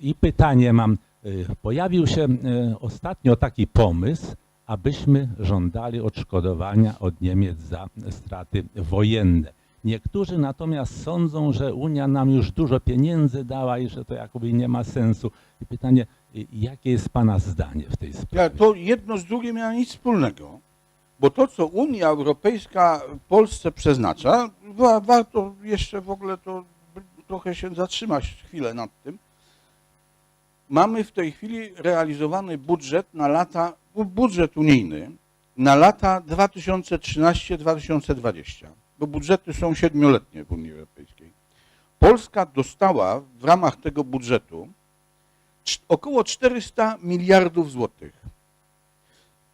I pytanie mam. E, Pojawił się e, ostatnio taki pomysł, abyśmy żądali odszkodowania od Niemiec za straty wojenne. Niektórzy natomiast sądzą, że Unia nam już dużo pieniędzy dała i że to jakoby nie ma sensu. I pytanie, y, jakie jest Pana zdanie w tej sprawie? to jedno z drugim nie ma nic wspólnego. Bo to, co Unia Europejska Polsce przeznacza, wa- warto jeszcze w ogóle to trochę się zatrzymać chwilę nad tym. Mamy w tej chwili realizowany budżet na lata, bu- budżet unijny na lata 2013-2020, bo budżety są siedmioletnie w Unii Europejskiej. Polska dostała w ramach tego budżetu około 400 miliardów złotych.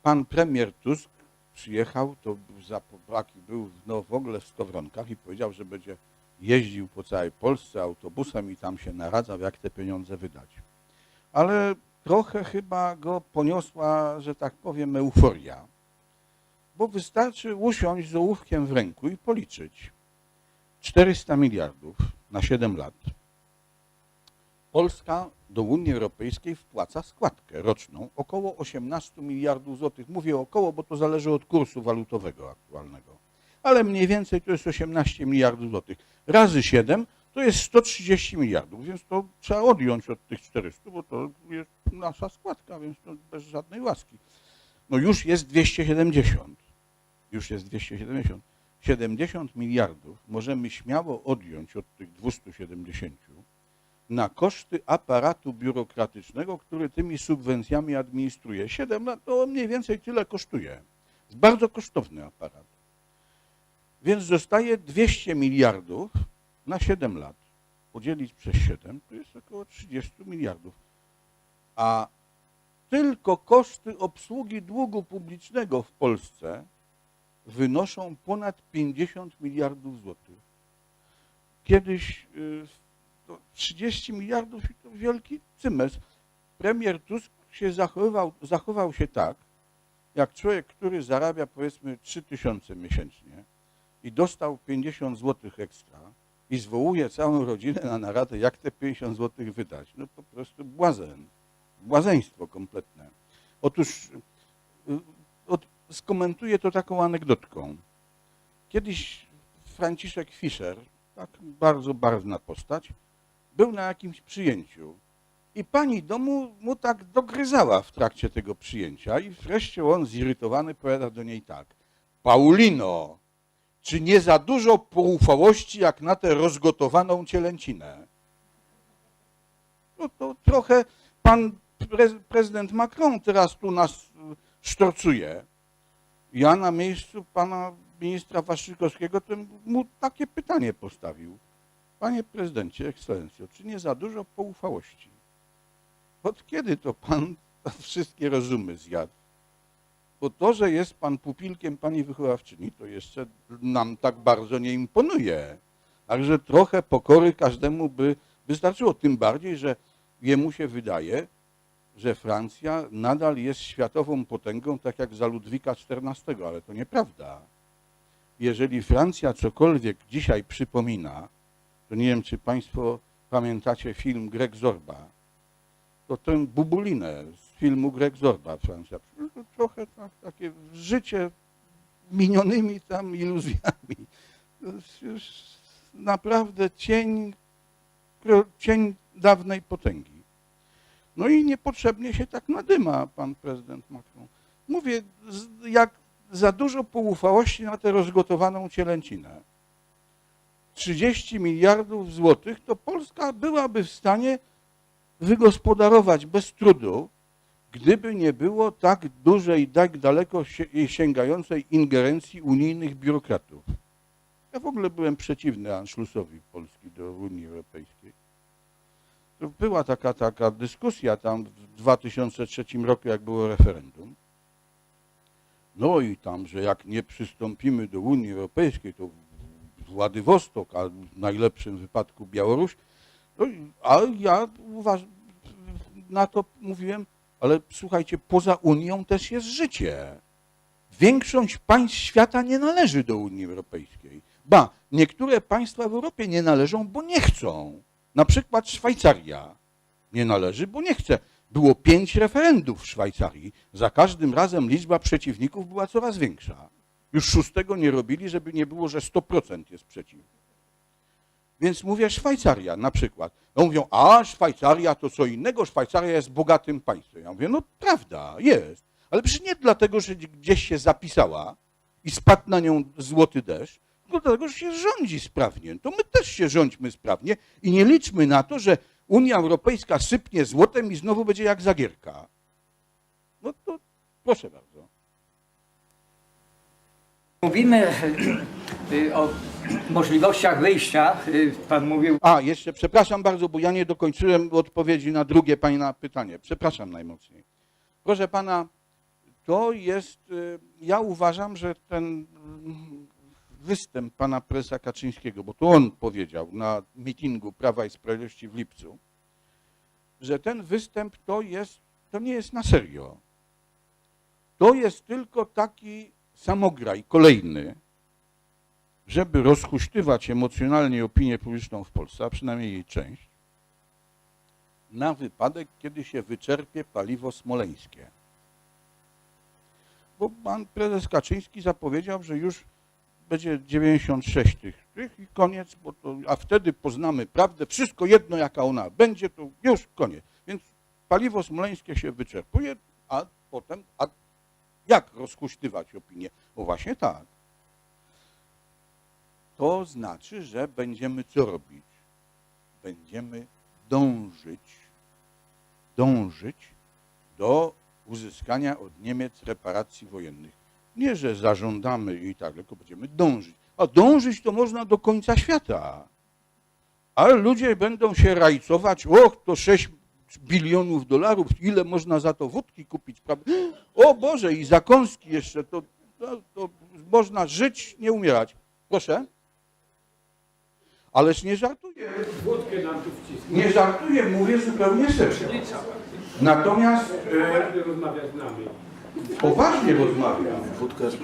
Pan premier Tusk przyjechał, to za pobraki był no, w ogóle w skowronkach i powiedział, że będzie jeździł po całej Polsce autobusem i tam się naradzał, jak te pieniądze wydać. Ale trochę chyba go poniosła, że tak powiem, euforia, bo wystarczy usiąść z ołówkiem w ręku i policzyć. 400 miliardów na 7 lat. Polska do Unii Europejskiej wpłaca składkę roczną około 18 miliardów złotych. Mówię około, bo to zależy od kursu walutowego aktualnego. Ale mniej więcej to jest 18 miliardów złotych. Razy 7 to jest 130 miliardów, więc to trzeba odjąć od tych 400, bo to jest nasza składka, więc to bez żadnej łaski. No już jest 270. Już jest 270. 70 miliardów możemy śmiało odjąć od tych 270 na koszty aparatu biurokratycznego, który tymi subwencjami administruje. 7 lat to mniej więcej tyle kosztuje. Bardzo kosztowny aparat. Więc zostaje 200 miliardów na 7 lat. Podzielić przez 7 to jest około 30 miliardów. A tylko koszty obsługi długu publicznego w Polsce wynoszą ponad 50 miliardów złotych. Kiedyś y, to 30 miliardów i to wielki cymers. Premier Tusk się zachowywał, zachował się tak, jak człowiek, który zarabia powiedzmy 3 tysiące miesięcznie i dostał 50 złotych ekstra i zwołuje całą rodzinę na naradę, jak te 50 złotych wydać. No po prostu błazen. Błazeństwo kompletne. Otóż y, od, skomentuję to taką anegdotką. Kiedyś Franciszek Fischer, tak bardzo barwna postać, był na jakimś przyjęciu i pani domu mu tak dogryzała w trakcie tego przyjęcia i wreszcie on zirytowany powiada do niej tak. Paulino, czy nie za dużo poufałości jak na tę rozgotowaną cielęcinę? No to trochę pan pre, prezydent Macron teraz tu nas y, sztorcuje. Ja na miejscu pana ministra Waszczykowskiego to mu takie pytanie postawił. Panie prezydencie, ekscelencjo, czy nie za dużo poufałości? Od kiedy to pan wszystkie rozumy zjadł? Bo to, że jest pan pupilkiem pani wychowawczyni, to jeszcze nam tak bardzo nie imponuje. Także trochę pokory każdemu by wystarczyło. Tym bardziej, że jemu się wydaje, że Francja nadal jest światową potęgą, tak jak za Ludwika XIV, ale to nieprawda. Jeżeli Francja cokolwiek dzisiaj przypomina, to nie wiem, czy Państwo pamiętacie film Greg Zorba, to tę bubulinę z filmu Greg Zorba Francja. To trochę tak, takie życie minionymi tam iluzjami. To jest już naprawdę cień, cień dawnej potęgi. No i niepotrzebnie się tak nadyma pan prezydent Macron. Mówię, jak za dużo poufałości na tę rozgotowaną cielęcinę. 30 miliardów złotych, to Polska byłaby w stanie wygospodarować bez trudu, gdyby nie było tak dużej, tak daleko sięgającej ingerencji unijnych biurokratów. Ja w ogóle byłem przeciwny Anschlussowi Polski do Unii Europejskiej. Była taka, taka dyskusja tam w 2003 roku, jak było referendum. No i tam, że jak nie przystąpimy do Unii Europejskiej, to Władywostok, a w najlepszym wypadku Białoruś, no, a ja uważ, na to mówiłem, ale słuchajcie, poza Unią też jest życie. Większość państw świata nie należy do Unii Europejskiej. Ba, niektóre państwa w Europie nie należą, bo nie chcą. Na przykład Szwajcaria. Nie należy, bo nie chce. Było pięć referendów w Szwajcarii. Za każdym razem liczba przeciwników była coraz większa. Już szóstego nie robili, żeby nie było, że 100% jest przeciw. Więc mówię Szwajcaria na przykład. No mówią, a Szwajcaria to co innego, Szwajcaria jest bogatym państwem. Ja mówię, no prawda, jest. Ale przecież nie dlatego, że gdzieś się zapisała i spadł na nią złoty deszcz, tylko dlatego, że się rządzi sprawnie. To my też się rządźmy sprawnie i nie liczmy na to, że Unia Europejska sypnie złotem i znowu będzie jak zagierka. No to proszę bardzo. Mówimy y, o możliwościach wyjścia. y, Pan mówił A, jeszcze przepraszam bardzo, bo ja nie dokończyłem odpowiedzi na drugie pana pytanie. Przepraszam najmocniej. Proszę pana, to jest, ja uważam, że ten mm, występ pana prezesa Kaczyńskiego, bo to on powiedział na mitingu Prawa i Sprawiedliwości w lipcu, że ten występ to jest, to nie jest na serio. To jest tylko taki samograj kolejny, żeby rozhuśtywać emocjonalnie opinię publiczną w Polsce, a przynajmniej jej część, na wypadek, kiedy się wyczerpie paliwo smoleńskie. Bo pan prezes Kaczyński zapowiedział, że już będzie 96 tych, tych i koniec, bo to, a wtedy poznamy prawdę, wszystko jedno jaka ona będzie, to już koniec. Więc paliwo smoleńskie się wyczerpuje, a potem, a jak rozhuśtywać opinię? Bo właśnie tak to znaczy, że będziemy co robić? Będziemy dążyć, dążyć do uzyskania od Niemiec reparacji wojennych. Nie, że zażądamy i tak, tylko będziemy dążyć. A dążyć to można do końca świata. Ale ludzie będą się rajcować, och, to 6 bilionów dolarów, ile można za to wódki kupić, prawda? O Boże, i zakąski jeszcze, to, to, to można żyć, nie umierać. Proszę? Ależ nie żartuję. Wódkę nam tu wcisnął. Nie żartuję, mówię zupełnie serio. Natomiast e, Każdy rozmawia z nami. poważnie rozmawiam.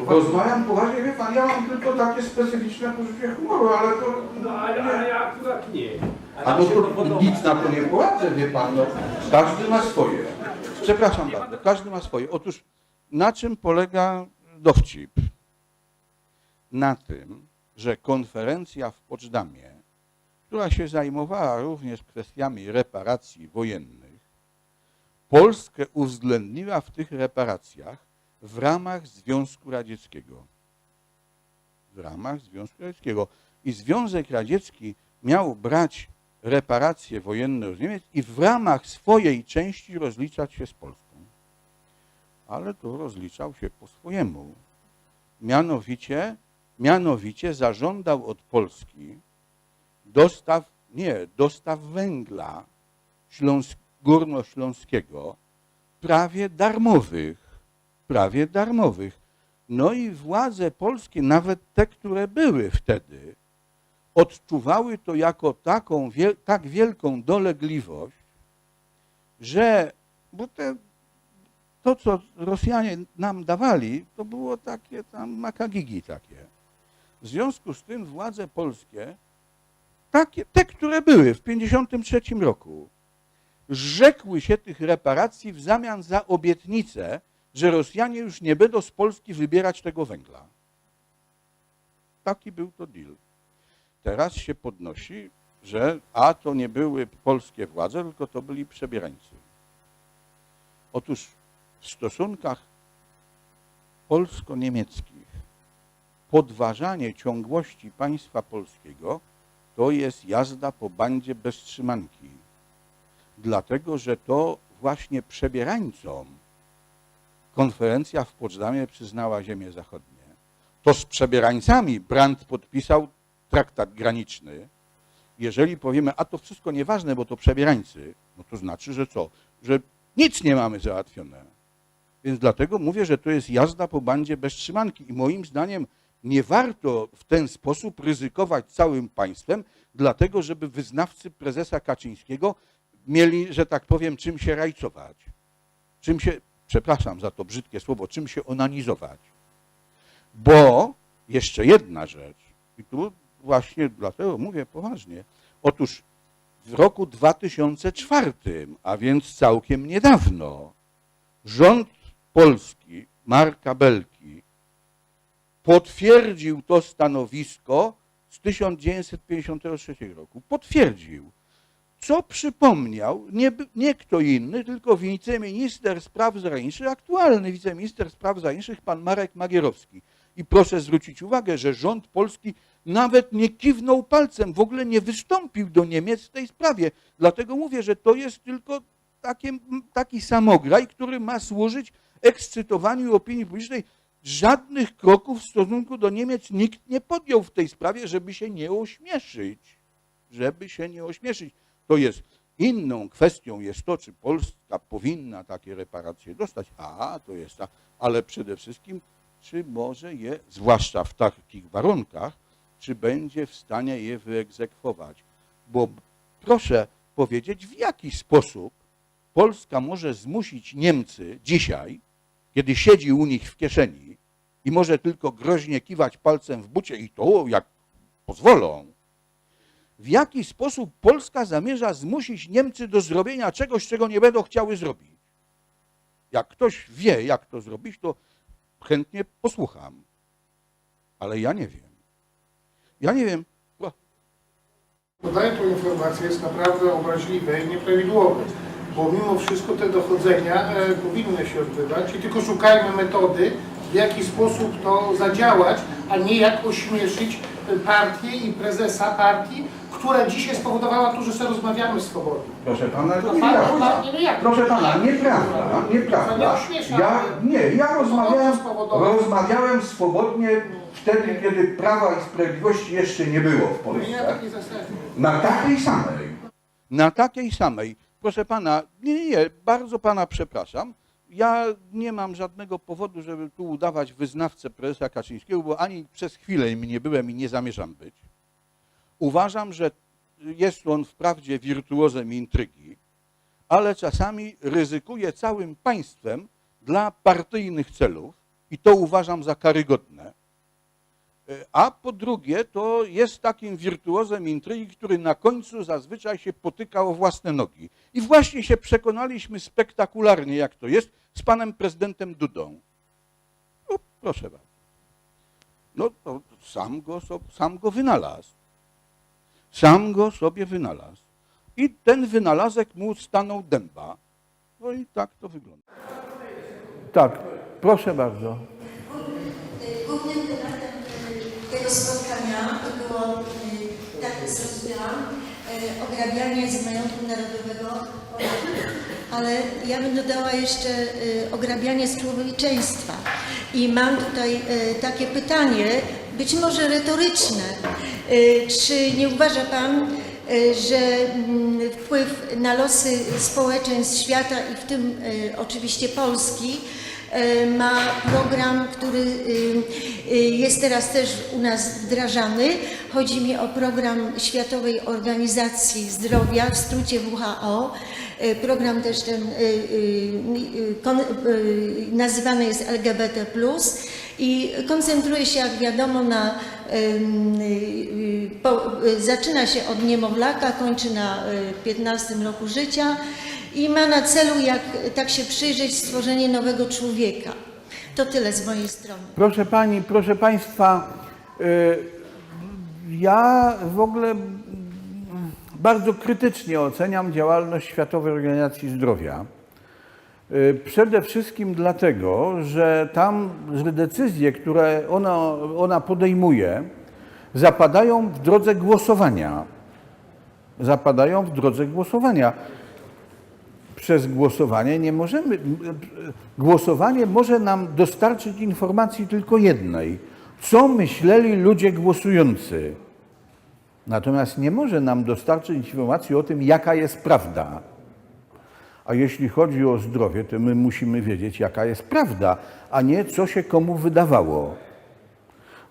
Rozmawiam poważnie, wie pan, ja mam tylko takie specyficzne poczucie humoru, ale to... No ale, ale ja akurat nie. A no to nic na to nie poradzę, wie pan, no. Każdy ma swoje. Przepraszam bardzo, każdy ma swoje. Otóż na czym polega dowcip? Na tym, że konferencja w Poczdamie, która się zajmowała również kwestiami reparacji wojennych, Polskę uwzględniła w tych reparacjach w ramach Związku Radzieckiego. W ramach Związku Radzieckiego. I Związek Radziecki miał brać reparacje wojenne z Niemiec i w ramach swojej części rozliczać się z Polską. Ale to rozliczał się po swojemu. Mianowicie, mianowicie zażądał od Polski dostaw, nie, dostaw węgla śląsk, górnośląskiego prawie darmowych, prawie darmowych. No i władze polskie, nawet te, które były wtedy, odczuwały to jako taką, tak wielką dolegliwość, że bo te, to, co Rosjanie nam dawali, to było takie tam makagigi takie. W związku z tym władze polskie, takie, te, które były w 1953 roku, zrzekły się tych reparacji w zamian za obietnicę, że Rosjanie już nie będą z Polski wybierać tego węgla. Taki był to deal. Teraz się podnosi, że a to nie były polskie władze, tylko to byli przebierańcy. Otóż w stosunkach polsko-niemieckich podważanie ciągłości państwa polskiego to jest jazda po bandzie bez trzymanki. Dlatego, że to właśnie przebierańcom konferencja w Poczdamie przyznała ziemię zachodnie. To z przebierańcami Brandt podpisał traktat graniczny. Jeżeli powiemy, a to wszystko nieważne, bo to przebierańcy, no to znaczy, że co? Że nic nie mamy załatwione. Więc dlatego mówię, że to jest jazda po bandzie bez trzymanki i moim zdaniem nie warto w ten sposób ryzykować całym państwem, dlatego żeby wyznawcy prezesa Kaczyńskiego mieli, że tak powiem, czym się rajcować. Czym się, przepraszam za to brzydkie słowo, czym się onanizować. Bo jeszcze jedna rzecz, i tu właśnie dlatego mówię poważnie. Otóż w roku 2004, a więc całkiem niedawno, rząd polski Marka Belki potwierdził to stanowisko z 1953 roku. Potwierdził. Co przypomniał nie, nie kto inny, tylko wiceminister spraw zagranicznych, aktualny wiceminister spraw zagranicznych, pan Marek Magierowski. I proszę zwrócić uwagę, że rząd polski nawet nie kiwnął palcem, w ogóle nie wystąpił do Niemiec w tej sprawie. Dlatego mówię, że to jest tylko taki samograj, który ma służyć ekscytowaniu opinii publicznej. Żadnych kroków w stosunku do Niemiec nikt nie podjął w tej sprawie, żeby się nie ośmieszyć. Żeby się nie ośmieszyć. To jest inną kwestią jest to, czy Polska powinna takie reparacje dostać. A, to jest ta, ale przede wszystkim, czy może je, zwłaszcza w takich warunkach, czy będzie w stanie je wyegzekwować. Bo proszę powiedzieć, w jaki sposób Polska może zmusić Niemcy dzisiaj, kiedy siedzi u nich w kieszeni i może tylko groźnie kiwać palcem w bucie i to jak pozwolą, w jaki sposób Polska zamierza zmusić Niemcy do zrobienia czegoś, czego nie będą chciały zrobić. Jak ktoś wie, jak to zrobić, to chętnie posłucham. Ale ja nie wiem. Ja nie wiem. Bo- Podaję tą informację jest naprawdę obraźliwe i nieprawidłowe, bo mimo wszystko te dochodzenia e, powinny się odbywać i tylko szukajmy metody, w jaki sposób to zadziałać, a nie jak ośmieszyć e, partię i prezesa partii, która dzisiaj spowodowała to, że sobie rozmawiamy swobodnie. Proszę pana, To nieprawda. pan- nie, nie, jak? Proszę pana, nieprawda, nieprawda. Ja, nie, ja rozmawiałem, rozmawiałem swobodnie wtedy, kiedy Prawa i Sprawiedliwości jeszcze nie było w No Polsce. zasadzie. Na takiej samej. Na takiej samej. Proszę pana, nie, nie, nie, bardzo pana przepraszam. Ja nie mam żadnego powodu, żeby tu udawać wyznawcę prezesa Kaczyńskiego, bo ani przez chwilę im nie byłem i nie zamierzam być. Uważam, że jest on wprawdzie wirtuozem intrygi, ale czasami ryzykuje całym państwem dla partyjnych celów i to uważam za karygodne. A po drugie, to jest takim wirtuozem intrygi, który na końcu zazwyczaj się potyka o własne nogi. I właśnie się przekonaliśmy spektakularnie, jak to jest, z panem prezydentem Dudą. No, proszę bardzo. No to sam go, sam go wynalazł. Sam go sobie wynalazł. I ten wynalazek mu stanął dęba. No i tak to wygląda. Tak, proszę bardzo. Tego spotkania było, y, tak zrozumiałam, y, ograbianie z majątku narodowego. Ale ja bym dodała jeszcze y, ograbianie z człowieczeństwa. I mam tutaj y, takie pytanie, być może retoryczne. Czy nie uważa Pan, że mm, wpływ na losy społeczeństw świata i w tym oczywiście Polski e, ma program, który y, y, jest teraz też u nas wdrażany. Chodzi mi o program Światowej Organizacji Zdrowia, w skrócie WHO. E, Program też ten y, nazywany jest LGBT+. I koncentruje się, jak wiadomo, na zaczyna się od niemowlaka, kończy na y, 15 roku życia i ma na celu, jak tak się przyjrzeć, stworzenie nowego człowieka. To tyle z mojej strony. Proszę pani, proszę państwa, y, ja w ogóle bardzo krytycznie oceniam działalność Światowej Organizacji Zdrowia. Y, Przede wszystkim dlatego, że tam że decyzje, które ona, ona podejmuje, zapadają w drodze głosowania. Zapadają w drodze głosowania. Przez głosowanie nie możemy. Głosowanie może nam dostarczyć informacji tylko jednej: co myśleli ludzie głosujący. Natomiast nie może nam dostarczyć informacji o tym, jaka jest prawda. A jeśli chodzi o zdrowie, to my musimy wiedzieć, jaka jest prawda, a nie co się komu wydawało.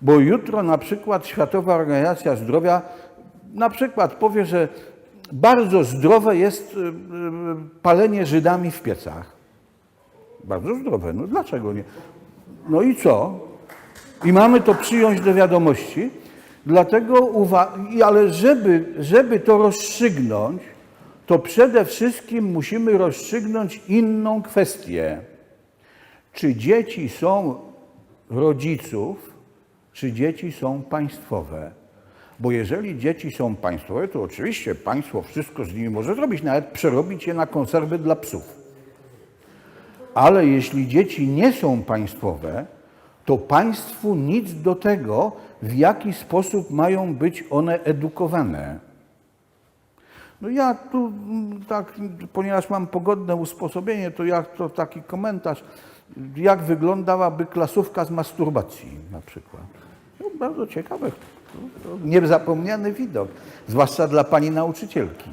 Bo jutro na przykład Światowa Organizacja Zdrowia na przykład powie, że bardzo zdrowe jest y, y, palenie Żydami w piecach. Bardzo zdrowe. No dlaczego nie? No i co? I mamy to przyjąć do wiadomości. Dlatego, ale żeby, żeby to rozstrzygnąć, to przede wszystkim musimy rozstrzygnąć inną kwestię. Czy dzieci są rodziców, czy dzieci są państwowe? Bo jeżeli dzieci są państwowe, to oczywiście państwo wszystko z nimi może zrobić, nawet przerobić je na konserwy dla psów. Ale jeśli dzieci nie są państwowe, to państwu nic do tego, w jaki sposób mają być one edukowane. No ja tu mm, tak, ponieważ mam pogodne usposobienie, to ja to taki komentarz, jak wyglądałaby klasówka z masturbacji na przykład. No, bardzo ciekawe, niezapomniany widok, zwłaszcza dla pani nauczycielki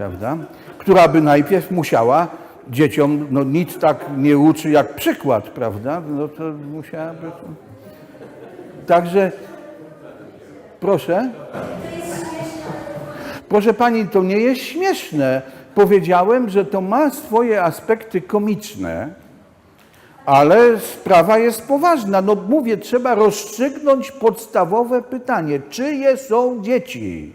prawda? Która by najpierw musiała dzieciom, no nic tak nie uczy jak przykład, prawda? No to musiałaby. Także proszę. Proszę pani, to nie jest śmieszne. Powiedziałem, że to ma swoje aspekty komiczne, ale sprawa jest poważna. No mówię, trzeba rozstrzygnąć podstawowe pytanie, czyje są dzieci?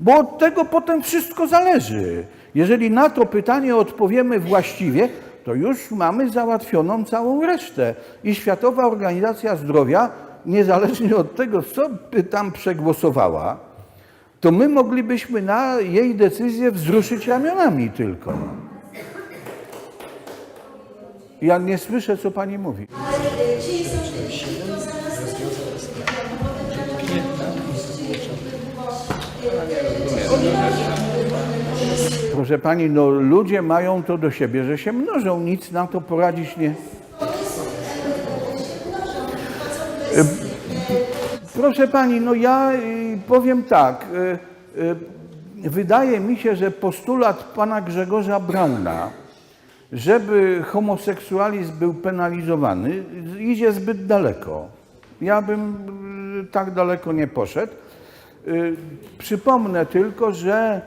Bo od tego potem wszystko zależy. Jeżeli na to pytanie odpowiemy właściwie, to już mamy załatwioną całą resztę. I Światowa Organizacja Zdrowia, niezależnie od tego, co by tam przegłosowała, to my moglibyśmy na jej decyzję wzruszyć ramionami tylko. Ja nie słyszę, co pani mówi. Proszę pani, no ludzie mają to do siebie, że się mnożą, nic na to poradzić nie. Proszę pani, no ja y, powiem tak. y, y, Wydaje mi się, że postulat pana Grzegorza Brauna, żeby homoseksualizm był penalizowany, idzie zbyt daleko. Ja bym tak daleko nie poszedł. Przypomnę tylko, że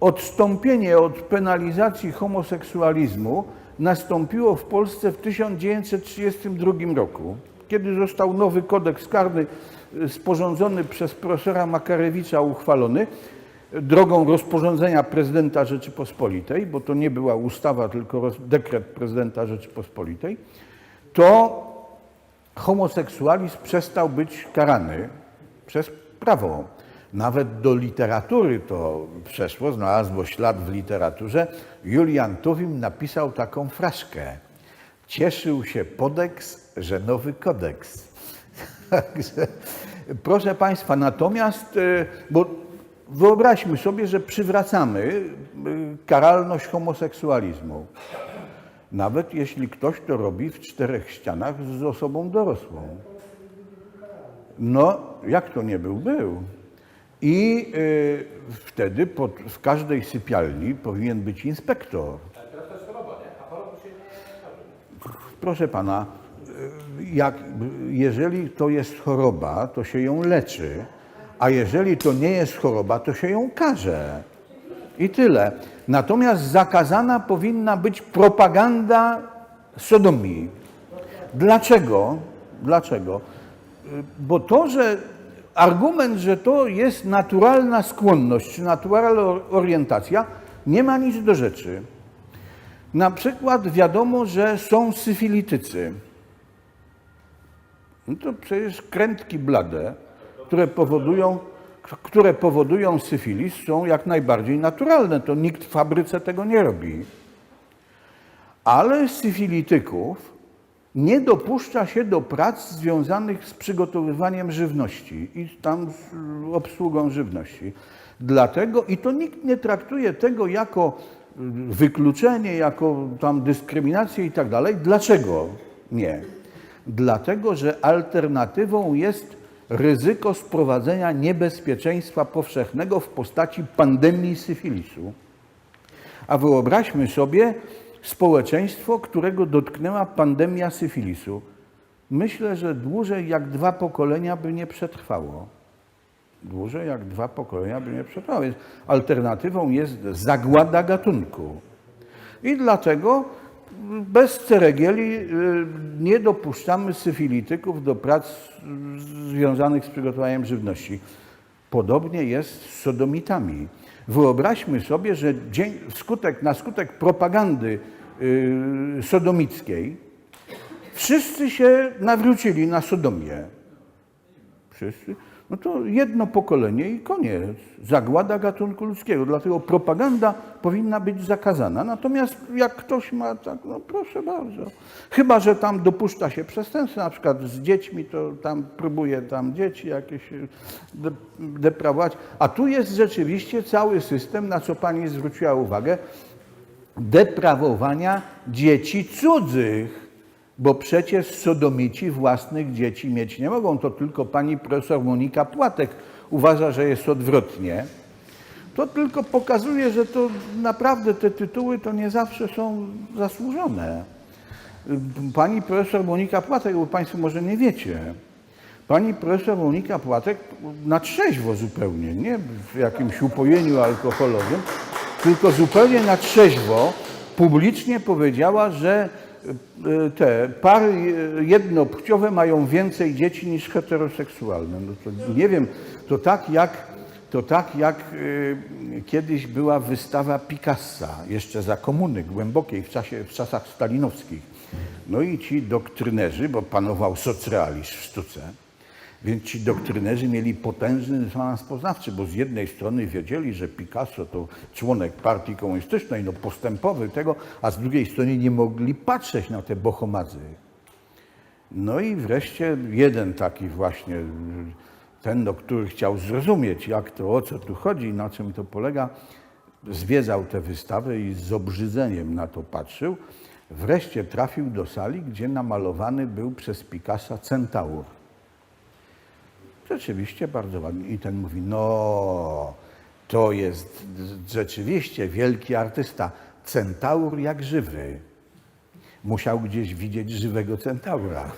odstąpienie od penalizacji homoseksualizmu nastąpiło w Polsce w 1932 roku, kiedy został nowy kodeks karny y, sporządzony przez profesora Makarewicza, uchwalony drogą rozporządzenia prezydenta Rzeczypospolitej, bo to nie była ustawa, tylko dekret prezydenta Rzeczypospolitej, to homoseksualizm przestał być karany przez prawo. Nawet do literatury to przeszło, znalazło ślad w literaturze. Julian Tuwim napisał taką fraszkę. Cieszył się podeks, że nowy kodeks. Także, proszę Państwa, natomiast, e, bo wyobraźmy sobie, że przywracamy e, karalność homoseksualizmu. Nawet jeśli ktoś to robi w czterech ścianach z osobą dorosłą. No, jak to nie był, był. I y, wtedy pod, w każdej sypialni powinien być inspektor. Proszę pana, y, jak, jeżeli to jest choroba, to się ją leczy, a jeżeli to nie jest choroba, to się ją karze. I tyle. Natomiast zakazana powinna być propaganda sodomii. Dlaczego? Dlaczego? Bo to, że argument, że to jest naturalna skłonność czy naturalna or- orientacja, nie ma nic do rzeczy. Na przykład wiadomo, że są syfilitycy. No to przecież krętki blade, które powodują, które powodują syfilis, są jak najbardziej naturalne. To nikt w fabryce tego nie robi. Ale syfilityków nie dopuszcza się do prac związanych z przygotowywaniem żywności i tam z obsługą żywności. Dlatego, i to nikt nie traktuje tego jako wykluczenie, jako tam dyskryminację i tak dalej. Dlaczego nie? Dlatego, że alternatywą jest ryzyko sprowadzenia niebezpieczeństwa powszechnego w postaci pandemii syfilisu. A wyobraźmy sobie społeczeństwo, którego dotknęła pandemia syfilisu. Myślę, że dłużej jak dwa pokolenia by nie przetrwało. Dłużej jak dwa pokolenia by nie przetrwało. Więc alternatywą jest zagłada gatunku. I dlatego bez ceregieli y, nie dopuszczamy syfilityków do prac y, związanych z przygotowaniem żywności. Podobnie jest z sodomitami. Wyobraźmy sobie, że dzień, wskutek, na skutek propagandy y, sodomickiej wszyscy się nawrócili na sodomię. Wszyscy. No to jedno pokolenie i koniec. Zagłada gatunku ludzkiego. Dlatego propaganda powinna być zakazana. Natomiast jak ktoś ma tak, no proszę bardzo. Chyba, że tam dopuszcza się przestępstwa, na przykład z dziećmi, to tam próbuje tam dzieci jakieś y, de, deprawować. A tu jest rzeczywiście cały system, na co pani zwróciła uwagę, deprawowania dzieci cudzych. Bo przecież sodomici własnych dzieci mieć nie mogą. To tylko pani profesor Monika Płatek uważa, że jest odwrotnie. To tylko pokazuje, że to naprawdę te tytuły to nie zawsze są zasłużone. Pani profesor Monika Płatek, bo Państwo może nie wiecie, pani profesor Monika Płatek na trzeźwo zupełnie, nie w jakimś upojeniu alkoholowym, tylko zupełnie na trzeźwo publicznie powiedziała, że te pary jednopłciowe mają więcej dzieci niż heteroseksualne. No to nie wiem, to tak jak, to tak jak e, kiedyś była wystawa Picassa, jeszcze za komuny głębokiej, w, czasie, w czasach stalinowskich. No i ci doktrynerzy, bo panował socrealizm w sztuce, więc ci doktrynerzy mieli potężny dysonans poznawczy, bo z jednej strony wiedzieli, że Picasso to członek partii komunistycznej, no postępowy tego, a z drugiej strony nie mogli patrzeć na te bohomazy. No i wreszcie jeden taki właśnie, ten, no, który chciał zrozumieć, jak to, o co tu chodzi, na czym to polega, zwiedzał tę wystawę i z obrzydzeniem na to patrzył. Wreszcie trafił do sali, gdzie namalowany był przez Picassa centaur. Rzeczywiście bardzo ładnie. I ten mówi, no to jest rzeczywiście wielki artysta. Centaur jak żywy. Musiał gdzieś widzieć żywego centaura.